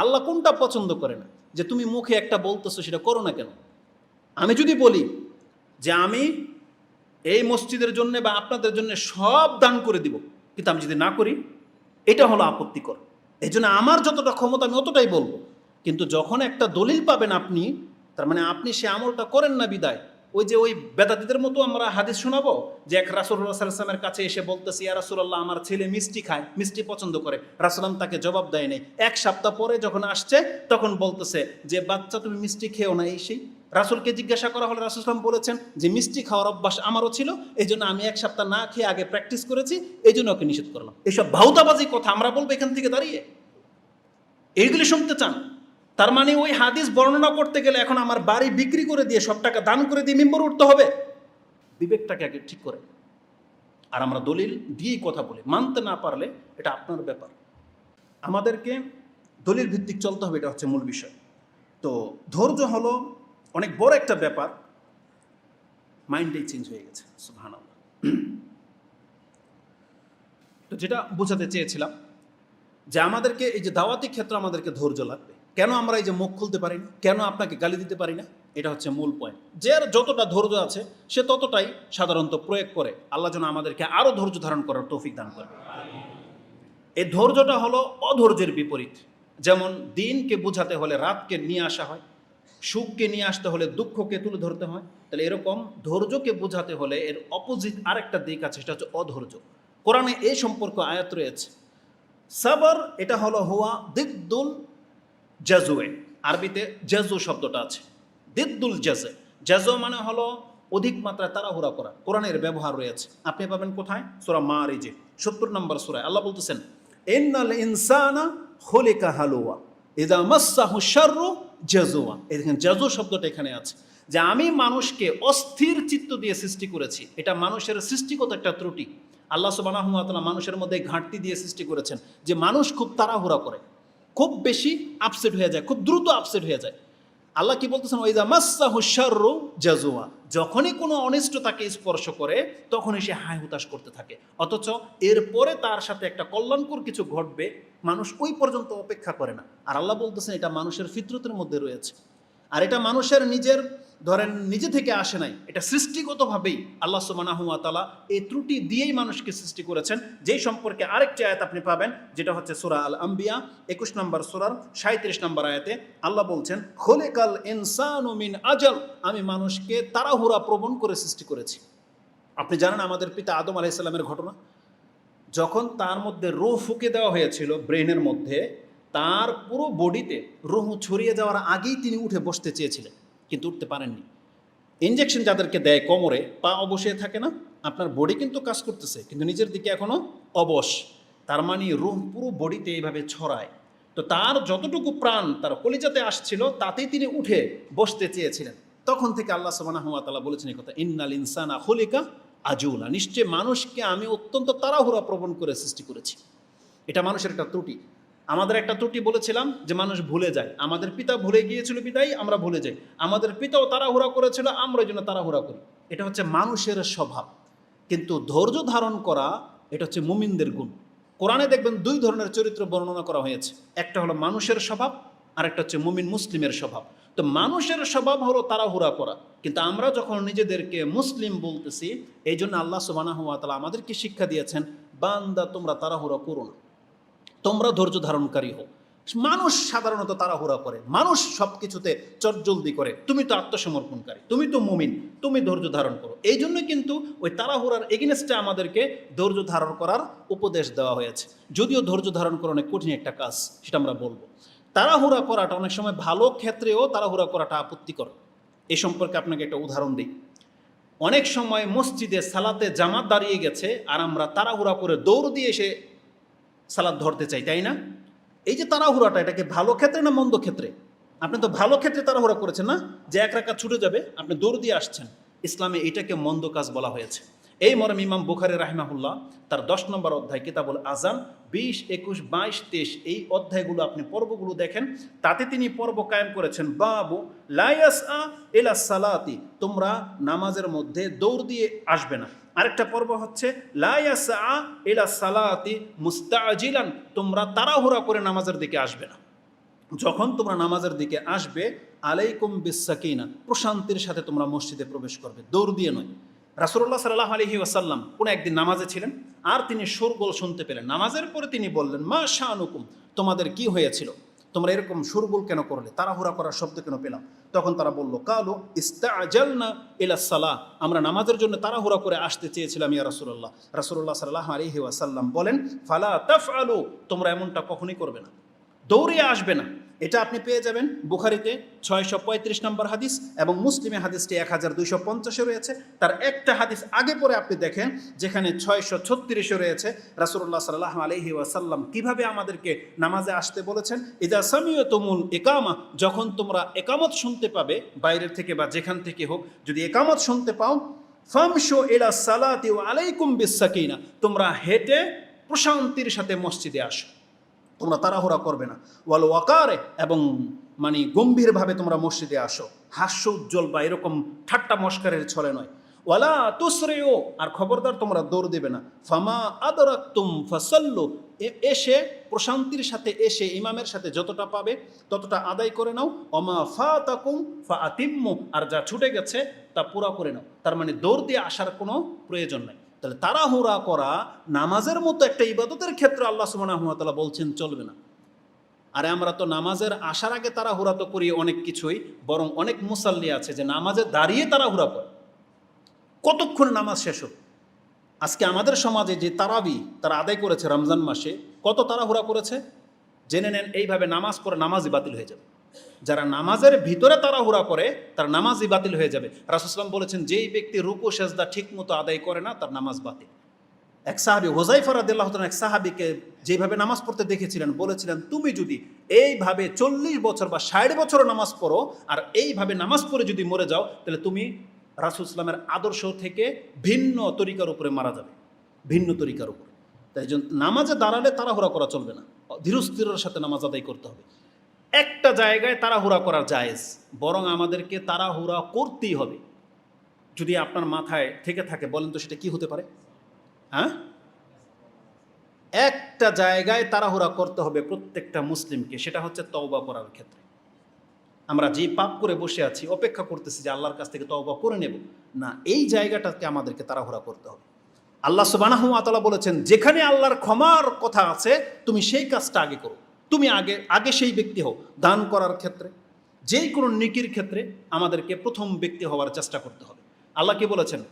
আল্লাহ কোনটা পছন্দ করে না? যে তুমি মুখে একটা বলতেছো, সেটা করো না কেন? আমি যদি বলি যে আমি এই মসজিদের জন্য বা আপনাদের জন্য সব দান করে দিব, কিন্তু আমি যদি না করি, এটা হলো আপত্তিকর। এই জন্য আমার যতটা ক্ষমতা, আমি অতটাই বলব। কিন্তু যখন একটা দলিল পাবেন আপনি, তার মানে আপনি সে আমলটা করেন না বিদায় ওই যে ওই বেদাতিদের মতো আমরা হাদিস শোনাবো যে এক রাসুল্লাহ কাছে এসে বলতেছি, ইয়া রাসুল্লাহ আমার ছেলে মিষ্টি খায়, মিষ্টি পছন্দ করে। রাসুলাম তাকে জবাব দেয় নাই। এক সপ্তাহ পরে যখন আসছে, তখন বলতেছে যে, বাচ্চা, তুমি মিষ্টি খেও না। এই সেই রাসুলকে জিজ্ঞাসা করা হলে রাসুলাম বলেছেন যে, মিষ্টি খাওয়ার অভ্যাস আমারও ছিল এই জন্য আমি এক সপ্তাহ না খেয়ে আগে প্র্যাকটিস করেছি এই জন্য ওকে নিষেধ করলাম। এইসব ভাউতাবাজি কথা আমরা বলব এখান থেকে দাঁড়িয়ে। এইগুলি শুনতে চান। তার মানে ওই হাদিস বর্ণনা করতে গেলে এখন আমার বাড়ি বিক্রি করে দিয়ে সব টাকা দান করে দিয়ে মেম্বার উঠতে হবে। বিবেকটাকে আগে ঠিক করে। আর আমরা দলিল দিয়েই কথা বলি। মানতে না পারলে এটা আপনার ব্যাপার। আমাদেরকে দলিল ভিত্তিক চলতে হবে, এটা হচ্ছে মূল বিষয়। তো ধৈর্য হলো অনেক বড় একটা ব্যাপার। মাইন্ডটাই চেঞ্জ হয়ে গেছে তো যেটা বোঝাতে চেয়েছিলাম যে আমাদেরকে এই যে দাওয়াতি ক্ষেত্রে আমাদেরকে ধৈর্য লাগবে। কেন আমরা এই যে মুখ খুলতে পারি না কেন আপনাকে গালি দিতে পারি না এটা হচ্ছে মূল পয়েন্ট যার যতটা ধৈর্য আছে, সে ততটাই সাধারণত প্রয়োগ করে। আল্লাহ যেন আমাদেরকে আরও ধৈর্য ধারণ করার তৌফিক দান করে এই ধৈর্যটা হলো অধৈর্যের বিপরীত। যেমন দিনকে বোঝাতে হলে রাতকে নিয়ে আসা হয়, সুখকে নিয়ে আসতে হলে দুঃখকে তুলে ধরতে হয়। তাহলে এরকম ধৈর্যকে বোঝাতে হলে এর অপোজিট আরেকটা দিক আছে, সেটা হচ্ছে অধৈর্য। কোরআনে এই সম্পর্ক আয়াত রয়েছে, সাবর, এটা হলো হুয়া দিদ্দুল জাজুয়ে, আরবিতে জাজু শব্দটা আছে। দিদ্দুল জাজে। জাজু মানে হলো অধিক মাত্রায় তাড়াহুড়া করা। কোরআনের ব্যবহার রয়েছে। আপনি পাবেন কোথায়? সুরা মারিজে, সত্তর নম্বর সুরায়। আল্লাহ বলতেছেন, ইন্নাল ইনসানা খলিকা হালুয়া, ইদা মাসাহু শাররু জাজুয়া। এখানে জাজু শব্দটা এখানে আছে। যে আমি মানুষকে অস্থির চিত্ত দিয়ে সৃষ্টি করেছি, এটা মানুষের সৃষ্টিগত একটা ত্রুটি। আল্লাহ সুবাহ মানুষের মধ্যে ঘাটতি দিয়ে সৃষ্টি করেছেন যে মানুষ খুব তাড়াহুড়া করে। খুব বেশি আপসেট হয়ে যায়, খুব দ্রুত আপসেট হয়ে যায়। আল্লাহ কি বলতেছেন? ওই মাসা হুশারু জাজুয়া যখনই কোনো অনিষ্ট তাকে স্পর্শ করে, তখনই সে হাই হুতাশ করতে থাকে। অথচ এরপরে তার সাথে একটা কল্যাণকর কিছু ঘটবে, মানুষ ওই পর্যন্ত অপেক্ষা করে না। আর আল্লাহ বলতেছেন, এটা মানুষের ফিতরতের মধ্যে রয়েছে। আর এটা মানুষের নিজের, ধরেন নিজে থেকে আসে নাই, এটা সৃষ্টিগতভাবেই আল্লাহ সুবানাহুয়া এই ত্রুটি দিয়েই মানুষকে সৃষ্টি করেছেন। যেই সম্পর্কে আরেকটি আয়াত আপনি পাবেন, যেটা হচ্ছে সুরা আল আম্বিয়া একুশ নম্বর সুরার সাঁত্রিশ নম্বর আয়াতে আল্লাহ বলছেন, খোলেকাল ইনসানুমিন আজল আমি মানুষকে তাড়াহুড়া প্রবণ করে সৃষ্টি করেছি। আপনি জানেন আমাদের পিতা আদম আলাইসাল্লামের ঘটনা? যখন তার মধ্যে রো ফুঁকে দেওয়া হয়েছিল, ব্রেনের মধ্যে তার পুরো বডিতে রুহ ছড়িয়ে যাওয়ার আগেই তিনি উঠে বসতে চেয়েছিলেন, কিন্তু উঠতে পারেননি। ইঞ্জেকশন যাদেরকে দেয় কোমরে, পা অবশ্যই থাকে না, আপনার বডি কিন্তু কাজ করতেছে, কিন্তু নিজের দিকে এখনও অবশ। তার মানে রুহ পুরো বডিতে এইভাবে ছড়ায়। তো তার যতটুকু প্রাণ তার কলিজাতে আসছিল, তাতেই তিনি উঠে বসতে চেয়েছিলেন। তখন থেকে আল্লাহ সবানা তালা বলেছেন কথা, ইন্নাল ইনসানা হলিকা আজুলা। নিশ্চয় মানুষকে আমি অত্যন্ত তাড়াহুড়া প্রবণ করে সৃষ্টি করেছি। এটা মানুষের একটা ত্রুটি। আমাদের একটা ত্রুটি বলেছিলাম যে মানুষ ভুলে যায়। আমাদের পিতা ভুলে গিয়েছিল বিদায়, আমরা ভুলে যাই। আমাদের পিতাও তাড়াহুড়া করেছিল আমরা জন্য তাড়াহুড়া করি। এটা হচ্ছে মানুষের স্বভাব। কিন্তু ধৈর্য ধারণ করা, এটা হচ্ছে মুমিনদের গুণ। কোরআনে দেখবেন দুই ধরনের চরিত্র বর্ণনা করা হয়েছে। একটা হলো মানুষের স্বভাব, আর একটা হচ্ছে মুমিন মুসলিমের স্বভাব। তো মানুষের স্বভাব হলো তাড়াহুড়া করা। কিন্তু আমরা যখন নিজেদেরকে মুসলিম বলতেছি এই জন্য আল্লাহ সুবানা তালা আমাদেরকে শিক্ষা দিয়েছেন, বান্দা তোমরা তাড়াহুড়া করো না। তোমরা ধৈর্য ধারণকারী হও। মানুষ সাধারণত তাড়াহুড়া করে। মানুষ সব কিছুতে চটজলদি করে। তুমি তো আত্মসমর্পণকারী। তুমি তো মুমিন। তুমি ধৈর্য ধারণ করো। এই জন্য কিন্তু ওই তাড়াহুড়ার এগেনস্টে আমাদেরকে ধৈর্য ধারণ করার উপদেশ দেওয়া হয়েছে। যদিও ধৈর্য ধারণ করা অনেক কঠিন একটা কাজ, সেটা আমরা বলব। তাড়াহুড়া করাটা অনেক সময় ভালো ক্ষেত্রেও তাড়াহুড়া করাটা আপত্তিকর। এই সম্পর্কে আপনাকে একটা উদাহরণ দিই। অনেক সময় মসজিদে সালাতে জামাত দাঁড়িয়ে গেছে আর আমরা তাড়াহুড়া করে দৌড় দিয়ে এসে সালাদ ধরতে চাই, তাই না? এই যে তাড়াহুড়াটা এটাকে ভালো ক্ষেত্রে না মন্দ ক্ষেত্রে? আপনি তো ভালো ক্ষেত্রে তাড়াহুড়া করেছেন না? যে এক রাখা ছুটে যাবে, আপনি দৌড় দিয়ে আসছেন। ইসলামে এটাকে মন্দ কাজ বলা হয়েছে। এই মরম ইমাম বুখারি রাহিমাহুল্লাহ তার দশ নম্বর অধ্যায়, কিতাবুল আজান বিশ, একুশ, বাইশ, তেইশ, এই অধ্যায়গুলো আপনি পর্বগুলো দেখেন। তাতে তিনি পর্ব কায়েম করেছেন, বাবু লাইয়াস আ এলা সালাতি, তোমরা নামাজের মধ্যে দৌড় দিয়ে আসবে না। আরেকটা পর্ব হচ্ছে এলা সালাতি তোমরা তাড়াহুড়া করে নামাজের দিকে আসবে না। যখন তোমরা নামাজের দিকে আসবে, আলাইকুম বিসাকিনা প্রশান্তির সাথে তোমরা মসজিদে প্রবেশ করবে। দৌড় দিয়ে নয়। রাসুল্লাহ সাল্লাহ আলহি ওয়াসাল্লাম কোন একদিন নামাজে ছিলেন, আর তিনি সুরগোল শুনতে পেলেন। নামাজের পরে তিনি বললেন, মা শাহানুকুম তোমাদের কি হয়েছিল? তোমরা এরকম সুরবুল কেন করলে? তাড়াহুড়া করার শব্দ কেন পেলাম? তখন তারা বলল, কালো ইস্তাজল না ইলা সালাহ। আমরা নামাজের জন্য তাড়াহুড়া করে আসতে চেয়েছিলাম, ইয়া রাসুল্লাহ রাসুল্লাহ সাল্লাহ আলহি ওয়াসাল্লাম বলেন, ফালা তফ আলো তোমরা এমনটা কখনই করবে না। দৌড়ে আসবে না। এটা আপনি পেয়ে যাবেন বুখারিতে ছয়শো পঁয়ত্রিশ নম্বর হাদিস এবং মুসলিমে হাদিসটি এক হাজার দুইশো পঞ্চাশে রয়েছে। তার একটা হাদিস আগে পরে আপনি দেখেন, যেখানে ছয়শো ছত্রিশে রয়েছে রাসুল্লাহ সাল্লাহ আলহি ওয়াসাল্লাম কীভাবে আমাদেরকে নামাজে আসতে বলেছেন, ইদা সামিও তুমুল একামা যখন তোমরা একামত শুনতে পাবে, বাইরের থেকে বা যেখান থেকে হোক, যদি একামত শুনতে পাও, ফামশো এলা সালাতি আলাইকুম বিসাকিনা তোমরা হেঁটে প্রশান্তির সাথে মসজিদে আসো। তোমরা তাড়াহুড়া করবে না। ওয়াল ওয়াকারে, এবং মানে গম্ভীরভাবে তোমরা মসজিদে আসো। হাস্য উজ্জ্বল বা এরকম ঠাট্টা মস্কারের ছলে নয়। ওয়ালা তুসরেও আর খবরদার তোমরা দৌড় দেবে না। ফামা আদরাক্তুম ফাসাল্লু এসে প্রশান্তির সাথে এসে ইমামের সাথে যতটা পাবে ততটা আদায় করে নাও। অমা ফা তাকুম ফা আতিম্মু আর যা ছুটে গেছে তা পুরা করে নাও। তার মানে দৌড় দিয়ে আসার কোনো প্রয়োজন নাই। তাহলে তাড়াহুড়া করা নামাজের মতো একটা ইবাদতের ক্ষেত্রে আল্লাহ সুবাহ বলছেন, চলবে না। আরে আমরা তো নামাজের আসার আগে তাড়াহুড়া তো করি অনেক কিছুই, বরং অনেক মুসাল্লি আছে যে নামাজে দাঁড়িয়ে তাড়াহুড়া করে। কতক্ষণ নামাজ শেষ হোক। আজকে আমাদের সমাজে যে তারাবি তারা আদায় করেছে রমজান মাসে, কত তাড়াহুড়া করেছে? জেনে নেন, এইভাবে নামাজ পড়ে নামাজই বাতিল হয়ে যাবে। যারা নামাজের ভিতরে তাড়াহুড়া করে, তার নামাজই বাতিল হয়ে যাবে। রাসুসলাম বলেছেন, যেই ব্যক্তি রুকু, সেজদা ঠিক মতো আদায় করে না, তার নামাজ বাতিল। এক সাহাবি হোজাইফা রাদিল্লাহ তাআলা এক সাহাবিকে যেভাবে নামাজ পড়তে দেখেছিলেন, বলেছিলেন, তুমি যদি এইভাবে চল্লিশ বছর বা ষাট বছর নামাজ পড়ো, আর এইভাবে নামাজ পড়ে যদি মরে যাও, তাহলে তুমি রাসুল ইসলামের আদর্শ থেকে ভিন্ন তরিকার উপরে মারা যাবে। ভিন্ন তরিকার উপরে। তাই নামাজে দাঁড়ালে তাড়াহুড়া করা চলবে না। ধীরস্থিরের সাথে নামাজ আদায় করতে হবে। একটা জায়গায় তাড়াহুড়া করা জায়েজ। বরং আমাদেরকে তাড়াহুড়া করতেই হবে। যদি আপনার মাথায় থেকে থাকে, বলেন তো সেটা কি হতে পারে? হ্যাঁ? একটা জায়গায় তাড়াহুড়া করতে হবে প্রত্যেকটা মুসলিমকে, সেটা হচ্ছে তওবা করার ক্ষেত্রে। আমরা যে পাপ করে বসে আছি, অপেক্ষা করতেছি যে আল্লাহর কাছ থেকে তওবা করে নেব। না, এই জায়গাটাকে আমাদেরকে তাড়াহুড়া করতে হবে। আল্লাহ সুবানাহু আতলা বলেছেন, যেখানে আল্লাহর ক্ষমার কথা আছে, তুমি সেই কাজটা আগে করো। তুমি আগে আগে সেই ব্যক্তি হও। দান করার ক্ষেত্রে, যেই কোনো নিকির ক্ষেত্রে আমাদেরকে প্রথম ব্যক্তি হওয়ার চেষ্টা করতে হবে। আল্লাহ কি বলেছেন?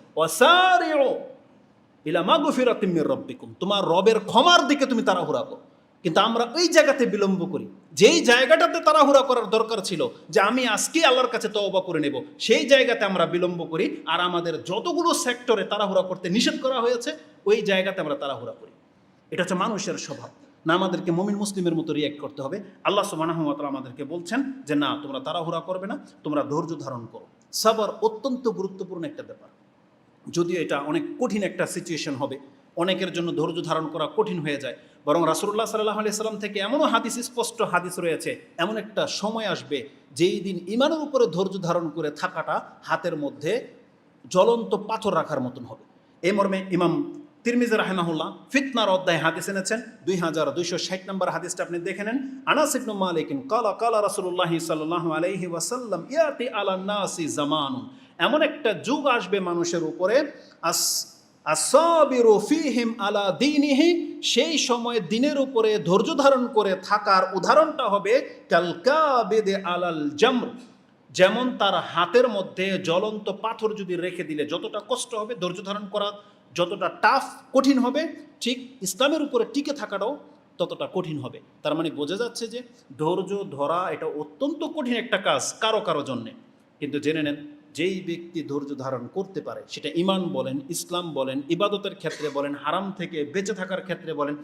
তোমার রবের ক্ষমার দিকে তুমি তাড়াহুড়া করো। কিন্তু আমরা ওই জায়গাতে বিলম্ব করি। যেই জায়গাটাতে তাড়াহুড়া করার দরকার ছিল যে আমি আজকেই আল্লাহর কাছে তওবা করে নেব, সেই জায়গাতে আমরা বিলম্ব করি আর আমাদের যতগুলো সেক্টরে তাড়াহুড়া করতে নিষেধ করা হয়েছে, ওই জায়গাতে আমরা তাড়াহুড়া করি। এটা হচ্ছে মানুষের স্বভাব। না আমাদেরকে মমিন মুসলিমের মতো রিয়াক্ট করতে হবে। আল্লাহ তাআলা আমাদেরকে বলছেন যে, না, তোমরা তাড়াহুড়া করবে না, তোমরা ধৈর্য ধারণ করো। সাবর অত্যন্ত গুরুত্বপূর্ণ একটা ব্যাপার। যদিও এটা অনেক কঠিন একটা সিচুয়েশন হবে, অনেকের জন্য ধৈর্য ধারণ করা কঠিন হয়ে যায়। বরং রাসুল্লাহ সাল্লাহ আলি সাল্লাম থেকে এমনও হাদিস, স্পষ্ট হাদিস রয়েছে, এমন একটা সময় আসবে যেই দিন ইমানের উপরে ধৈর্য ধারণ করে থাকাটা হাতের মধ্যে জ্বলন্ত পাথর রাখার মতন হবে। এই মর্মে ইমাম তিরমিজ রাহেমাহুল্লাহ ফিতনার অধ্যায় হাদিস এনেছেন, দুই হাজার দুইশো ষাট নম্বর হাদিসটা আপনি দেখে নেন। আনাস ইবনু মালিকিন কালা কালা রাসূলুল্লাহি সাল্লাল্লাহু আলাইহি ওয়াসাল্লাম, ইয়াতি আলা নাসি জামানুন। এমন একটা যুগ আসবে মানুষের উপরে, আস ফিহিম আলা দীনিহি, সেই সময় দিনের উপরে ধৈর্য ধারণ করে থাকার উদাহরণটা হবে কালকাবেদে আলাল জামর। যেমন তার হাতের মধ্যে জ্বলন্ত পাথর যদি রেখে দিলে, যতটা কষ্ট হবে ধৈর্য ধারণ করা যতটা টাফ কঠিন হবে, ঠিক ইসলামের উপরে টিকে থাকাটাও ততটা কঠিন হবে। তার মানে বোঝা যাচ্ছে যে ধৈর্য, ধরা এটা অত্যন্ত কঠিন একটা কাজ কারও কারও জন্যে। কিন্তু জেনে নেন, যেই ব্যক্তি ধৈর্য ধারণ করতে পারে, সেটা ইমান বলেন, ইসলাম বলেন, ইবাদতের ক্ষেত্রে বলেন, হারাম থেকে বেঁচে থাকার ক্ষেত্রে বলেন,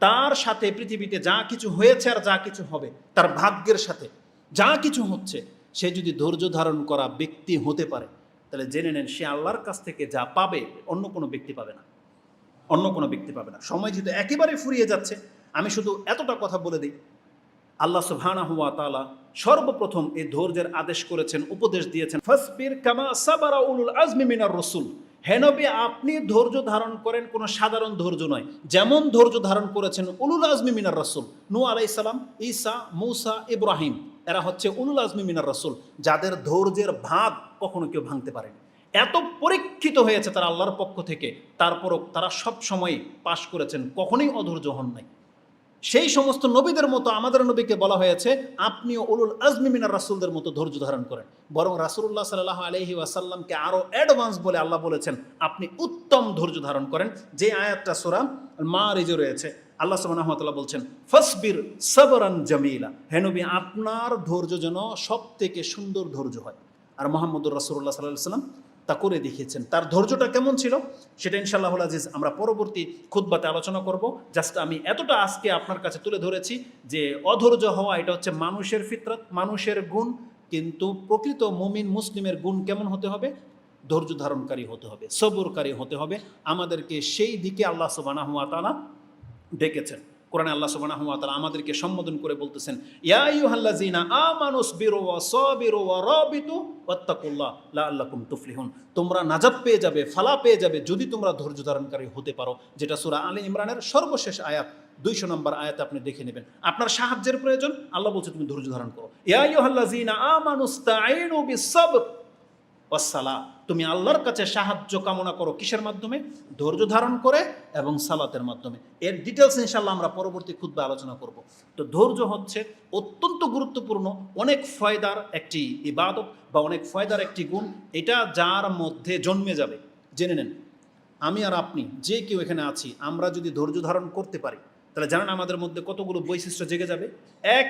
তার সাথে পৃথিবীতে যা কিছু হয়েছে আর যা কিছু হবে, তার ভাগ্যের সাথে যা কিছু হচ্ছে, সে যদি ধৈর্য ধারণ করা ব্যক্তি হতে পারে তাহলে জেনে নেন, সে আল্লাহর কাছ থেকে যা পাবে, অন্য কোনো ব্যক্তি পাবে না। অন্য কোনো ব্যক্তি পাবে না। সময় যেহেতু একেবারে ফুরিয়ে যাচ্ছে, আমি শুধু এতটা কথা বলে দিই। আল্লাহ সুবহানাহু হুয়া তাআলা সর্বপ্রথম এই ধৈর্যের আদেশ করেছেন, উপদেশ দিয়েছেন, ফাসবির কামা সাবারা উলুল আজমি মিনার রসুল। হেনবি আপনি ধৈর্য ধারণ করেন কোনো সাধারণ ধৈর্য নয়। যেমন ধৈর্য ধারণ করেছেন উলুল আজমি মিনার রাসুল, নু আলাইসালাম ঈসা, মৌসা, ইব্রাহিম। এরা হচ্ছে উলুল আজমি মিনার রাসুল, যাদের ধৈর্যের ভাগ কখনো কেউ ভাঙতে পারেনি। এত পরীক্ষিত হয়েছে তারা আল্লাহর পক্ষ থেকে। তারপরও তারা সব সময় পাশ করেছেন, কখনোই অধৈর্য হন নাই। সেই সমস্ত নবীদের মতো আমাদের নবীকে বলা হয়েছে, আপনিও উলুল আজমি মিনার রাসুলদের মতো ধৈর্য ধারণ করেন। বরং রাসুল্লাহ সাল্লাহ আলহি ওয়াসাল্লামকে আরও অ্যাডভান্স বলে আল্লাহ বলেছেন, আপনি উত্তম ধৈর্য ধারণ করেন। যে আয়াতটা সোরাম মা রেজে রয়েছে, আল্লাহ সুবাহতাল্লাহ বলছেন, ফসবির সবরান জামিলা। হেনবি আপনার ধৈর্য যেন সব থেকে সুন্দর ধৈর্য হয়। আর মোহাম্মদুর রাসুল্লাহ সাল্লাহ সাল্লাম তা করে দেখিয়েছেন। তার ধৈর্যটা কেমন ছিল? সেটা ইনশাল্লাহ আজিজ আমরা পরবর্তী খুদ্বাতে আলোচনা করব। জাস্ট আমি এতটা আজকে আপনার কাছে তুলে ধরেছি যে অধৈর্য হওয়া, এটা হচ্ছে মানুষের ফিতরত, মানুষের গুণ, কিন্তু প্রকৃত মুমিন মুসলিমের গুণ কেমন হতে হবে? ধৈর্য ধারণকারী হতে হবে, সবরকারী হতে হবে। আমাদেরকে সেই দিকে আল্লাহ সুবানা হুয়া তালা ডেকেছেন। কোরআনে আল্লাহ ওয়া আমাদেরকে সম্বোধন করে বলতেছেন, ইয়া আইয়ুহাল্লাযিনা আমানুস বিরু রাবিতু ওয়াত্তাকুল্লাহ লাআল্লাকুম তুফলিহুন। তোমরা নাজাত পেয়ে যাবে, ফালা পেয়ে যাবে যদি তোমরা ধৈর্য ধারণকারী হতে পারো, যেটা সুরা আলী ইমরানের সর্বশেষ আয়াত। দুইশো নম্বর আয়াতে আপনি দেখে নেবেন। আপনার সাহায্যের প্রয়োজন, আল্লাহ বলছে তুমি ধৈর্য ধারণ করো। ইয়া আইয়ুহাল্লাযিনা আমানুস্তাঈনু বিস-সাবর। ওয়াসালা তুমি আল্লাহর কাছে সাহায্য কামনা করো কিসের মাধ্যমে? ধৈর্য ধারণ করে এবং সালাতের মাধ্যমে। এর ডিটেলস ইনশাল্লাহ আমরা পরবর্তী খুদ্ আলোচনা করব। তো ধৈর্য হচ্ছে অত্যন্ত গুরুত্বপূর্ণ, অনেক ফয়দার একটি ইবাদত বা অনেক ফয়দার একটি গুণ, এটা যার মধ্যে জন্মে যাবে। জেনে নেন, আমি আর আপনি, যে কেউ এখানে আছি, আমরা যদি ধৈর্য ধারণ করতে পারি, তাহলে জানেন আমাদের মধ্যে কতগুলো বৈশিষ্ট্য জেগে যাবে? এক,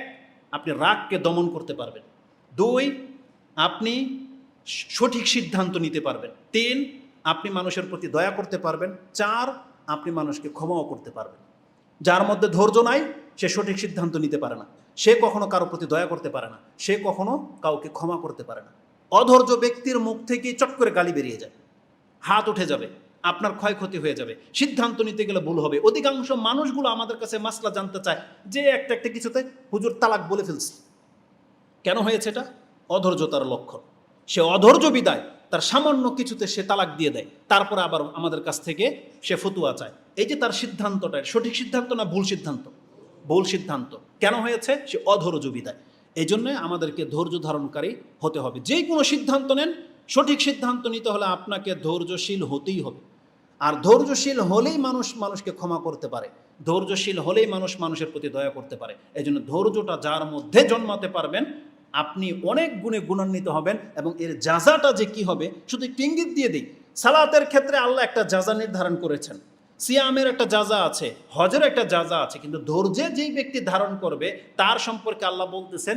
আপনি রাগকে দমন করতে পারবেন। দুই, আপনি সঠিক সিদ্ধান্ত নিতে পারবেন। তিন, আপনি মানুষের প্রতি দয়া করতে পারবেন। চার, আপনি মানুষকে ক্ষমাও করতে পারবেন। যার মধ্যে ধৈর্য নাই, সে সঠিক সিদ্ধান্ত নিতে পারে না। সে কখনো কারও প্রতি দয়া করতে পারে না। সে কখনো কাউকে ক্ষমা করতে পারে না। অধৈর্য ব্যক্তির মুখ থেকে চট করে গালি বেরিয়ে যায়। হাত উঠে যাবে। আপনার ক্ষয়ক্ষতি হয়ে যাবে। সিদ্ধান্ত নিতে গেলে ভুল হবে। অধিকাংশ মানুষগুলো আমাদের কাছে মাসলা জানতে চায় যে একটা একটা কিছুতে হুজুর তালাক বলে ফেলছে। কেন হয়েছে এটা? অধৈর্যতার লক্ষণ। সে অধৈর্য বিদায়, তার সামান্য কিছুতে সে তালাক দিয়ে দেয়। তারপরে আবার আমাদের কাছ থেকে সে ফতুয়া চায়। এই যে তার সিদ্ধান্তটা সঠিক সিদ্ধান্ত না ভুল সিদ্ধান্ত? ভুল সিদ্ধান্ত। কেন হয়েছে? সে অধৈর্য বিদায়। এই জন্য আমাদেরকে ধৈর্য ধারণকারী হতে হবে। যে কোনো সিদ্ধান্ত নেন, সঠিক সিদ্ধান্ত নিতে হলে আপনাকে ধৈর্যশীল হতেই হবে। আর ধৈর্যশীল হলেই মানুষ মানুষকে ক্ষমা করতে পারে। ধৈর্যশীল হলেই মানুষ মানুষের প্রতি দয়া করতে পারে। এই জন্য ধৈর্যটা যার মধ্যে জন্মাতে পারবেন আপনি অনেক গুণে গুণান্বিত হবেন এবং এর যাজাটা যে কি হবে, শুধু একটু ইঙ্গিত দিয়ে দিই। সালাতের ক্ষেত্রে আল্লাহ একটা যাজা নির্ধারণ করেছেন। সিয়ামের একটা যাজা আছে, হজের একটা যাজা আছে, কিন্তু ধৈর্যে যেই ব্যক্তি ধারণ করবে, তার সম্পর্কে আল্লাহ বলতেছেন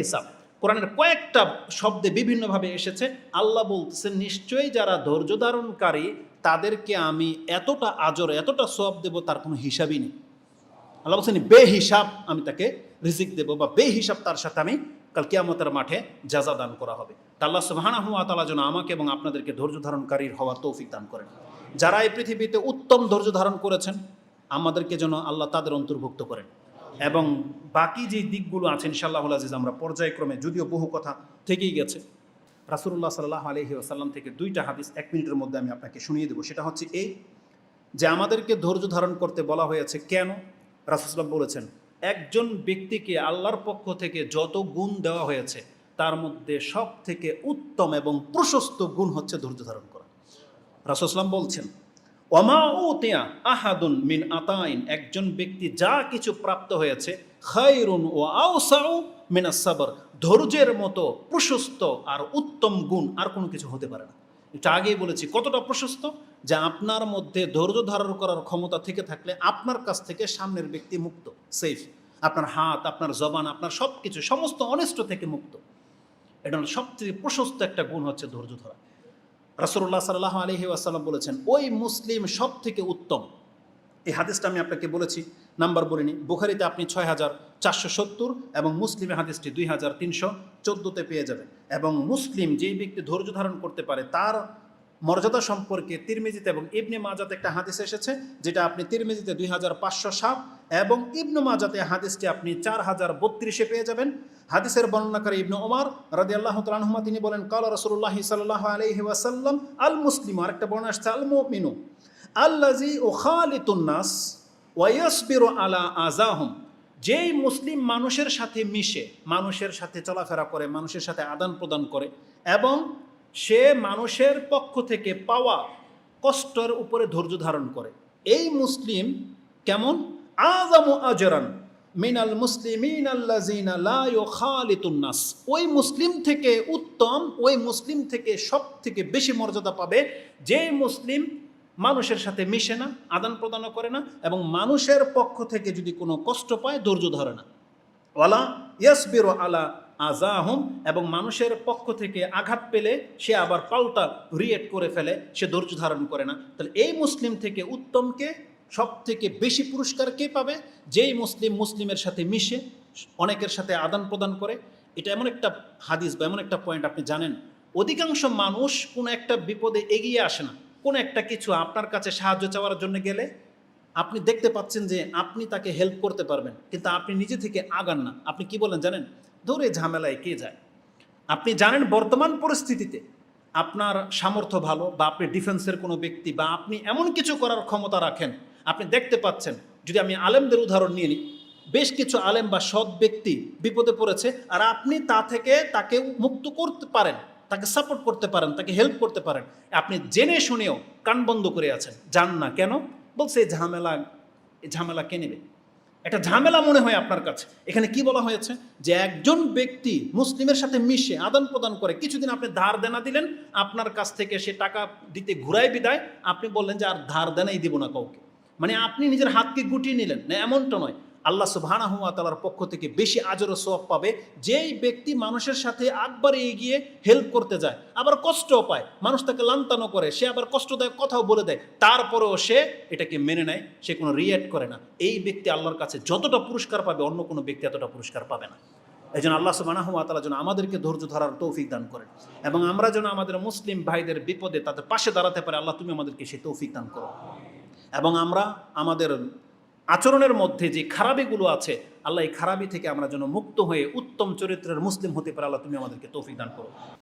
হিসাব। কোরআনের কয়েকটা শব্দে বিভিন্নভাবে এসেছে। আল্লাহ বলতেছেন, নিশ্চয়ই যারা ধৈর্য ধারণকারী, তাদেরকে আমি এতটা আজর, এতটা সব দেব, তার কোনো হিসাবই নেই। আল্লাহ বলছেন বে হিসাব আমি তাকে রিজিক দেবো বা বে হিসাব তার সাথে আমি কাল কিয়ামতের মাঠে যাজা দান করা হবে। তা আল্লাহ সুবাহানা হুয়া তালা যেন আমাকে এবং আপনাদেরকে ধৈর্য ধারণকারীর হওয়ার তৌফিক দান করেন। যারা এই পৃথিবীতে উত্তম ধৈর্য ধারণ করেছেন, আমাদেরকে যেন আল্লাহ তাদের অন্তর্ভুক্ত করেন। এবং বাকি যে দিকগুলো আছে ইনশাল্লাহ আজিজ, আমরা পর্যায়ক্রমে, যদিও বহু কথা থেকেই গেছে রাসুল্লাহ সাল্লাহ আলহি আসাল্লাম থেকে দুইটা হাদিস এক মিনিটের মধ্যে আমি আপনাকে শুনিয়ে দেবো। সেটা হচ্ছে এই যে আমাদেরকে ধৈর্য ধারণ করতে বলা হয়েছে কেন? রাসুসলাম বলেছেন, একজন ব্যক্তিকে আল্লাহর পক্ষ থেকে যত গুণ দেওয়া হয়েছে, তার মধ্যে সব থেকে উত্তম এবং প্রশস্ত গুণ হচ্ছে ধৈর্য ধারণ করা। রাসুসলাম বলছেন ওমা ও তেয়া আহাদুন মিন আতাইন একজন ব্যক্তি যা কিছু প্রাপ্ত হয়েছে খাইরুন ও আও সাউ মিনা সাবর, ধৈর্যের মতো প্রশস্ত আর উত্তম গুণ আর কোনো কিছু হতে পারে না। এটা আগেই বলেছি, কতটা প্রশস্ত? যে আপনার মধ্যে ধৈর্য ধারণ করার ক্ষমতা থেকে থাকলে আপনার কাছ থেকে সামনের ব্যক্তি মুক্ত সেফ আপনার হাত, আপনার জবান, আপনার সব কিছু সমস্ত অনিষ্ট থেকে মুক্ত। এটা সবচেয়ে প্রশস্ত একটা গুণ হচ্ছে ধৈর্য ধরা। রাসুল্লাহ সাল্লাহ আলহি আসাল্লাম বলেছেন, ওই মুসলিম সব থেকে উত্তম। এই হাদিসটা আমি আপনাকে বলেছি নাম্বার বলে বলিনি বুখারিতে আপনি ছয় হাজার চারশো সত্তর এবং মুসলিমে হাদিসটি দুই হাজার তিনশো চোদ্দোতে পেয়ে যাবেন। এবং মুসলিম যেই ব্যক্তি ধৈর্য ধারণ করতে পারে, তার মর্যাদা সম্পর্কে তিরমিজিতে এবং ইবনে মাজাতে একটা হাদিস এসেছে, যেটা আপনি তিরমিজিতে দুই হাজার পাঁচশো সাত এবং ইবনু মাজাতে হাদিসটি আপনি চার হাজার বত্রিশে পেয়ে যাবেন। হাদিসের বর্ণনাকারী ইবনু ওমার রাদি আল্লাহ তালহুমা তিনি বলেন, কাল রসুল্লাহ সাল্লাহ আলহি ওয়াসাল্লাম আল মুসলিম আরেকটা বর্ণনা আসছে আল মুমিনু আল্লাজি ও খালিতুন্নাস ওয়াইয়াসবিরু আলা আজাহম যেই মুসলিম মানুষের সাথে মিশে, মানুষের সাথে চলাফেরা করে, মানুষের সাথে আদান প্রদান করে, এবং সে মানুষের পক্ষ থেকে পাওয়া কষ্টর উপরে ধৈর্য ধারণ করে। এই মুসলিম কেমন? আজামু আজরান মিনাল ইউখালিতুন নাস। ওই মুসলিম থেকে উত্তম, ওই মুসলিম থেকে সব থেকে বেশি মর্যাদা পাবে যে মুসলিম মানুষের সাথে মিশে না, আদান প্রদানও করে না, এবং মানুষের পক্ষ থেকে যদি কোনো কষ্ট পায়, ধৈর্য ধরে না। ওয়ালা ইয়াসবির আলা আজাহম এবং মানুষের পক্ষ থেকে আঘাত পেলে সে আবার পাল্টা রিয়েট করে ফেলে, সে ধৈর্য ধারণ করে না। তাহলে এই মুসলিম থেকে উত্তমকে সব থেকে বেশি পুরস্কার কে পাবে? যেই মুসলিম মুসলিমের সাথে মিশে, অনেকের সাথে আদান প্রদান করে। এটা এমন একটা হাদিস বা এমন একটা পয়েন্ট আপনি জানেন। অধিকাংশ মানুষ কোনো একটা বিপদে এগিয়ে আসে না। কোনো একটা কিছু আপনার কাছে সাহায্য চাওয়ার জন্য গেলে আপনি দেখতে পাচ্ছেন যে আপনি তাকে হেল্প করতে পারবেন, কিন্তু আপনি নিজে থেকে আগান না। আপনি কি বলেন জানেন? ধরে ঝামেলায় কে যায়? আপনি জানেন বর্তমান পরিস্থিতিতে আপনার সামর্থ্য ভালো বা আপনি ডিফেন্সের কোনো ব্যক্তি বা আপনি এমন কিছু করার ক্ষমতা রাখেন, আপনি দেখতে পাচ্ছেন। যদি আমি আলেমদের উদাহরণ নিয়ে নিই, বেশ কিছু আলেম বা সৎ ব্যক্তি বিপদে পড়েছে আর আপনি তা থেকে তাকে মুক্ত করতে পারেন। তাকে সাপোর্ট করতে পারেন, তাকে হেল্প করতে পারেন। আপনি জেনে শুনেও কান বন্ধ করে আছেন। জান না কেন? বলছে এই ঝামেলা এই ঝামেলা কে নেবে? একটা ঝামেলা মনে হয় আপনার কাছে। এখানে কি বলা হয়েছে? যে একজন ব্যক্তি মুসলিমের সাথে মিশে আদান প্রদান করে, কিছুদিন আপনি ধার দেনা দিলেন, আপনার কাছ থেকে সে টাকা দিতে ঘুরাই বিদায়, আপনি বললেন যে আর ধার দেনাই দিব না কাউকে। মানে আপনি নিজের হাতকে গুটিয়ে নিলেন। না, এমনটা নয়। আল্লাহ সুবহানাহু ওয়া তাআলার পক্ষ থেকে বেশি আজর ও সওয়াব পাবে। যেই ব্যক্তি মানুষের সাথে একবারে এগিয়ে হেল্প করতে যায়, আবার কষ্টও পায়, মানুষ তাকে লান্তানো করে, সে আবার কষ্টদায়ক কথাও বলে দেয়, তারপরেও সে এটাকে মেনে নেয়, সে কোনো রিয়েক্ট করে না। এই ব্যক্তি আল্লাহর কাছে যতটা পুরস্কার পাবে, অন্য কোনো ব্যক্তি এতটা পুরস্কার পাবে না। এই জন্য আল্লাহ সুবহানাহু ওয়া তাআলা যেন আমাদেরকে ধৈর্য ধরার তৌফিক দান করেন এবং আমরা যেন আমাদের মুসলিম ভাইদের বিপদে তাদের পাশে দাঁড়াতে পারে, আল্লাহ তুমি আমাদেরকে সেই তৌফিক দান করো। এবং আমরা আমাদের আচরণের মধ্যে যে খারাপিগুলো আছে, আল্লাহ এই খারাপি থেকে আমরা যেন মুক্ত হয়ে উত্তম চরিত্রের মুসলিম হতে পারে, আল্লাহ তুমি আমাদেরকে তৌফিক দান করো।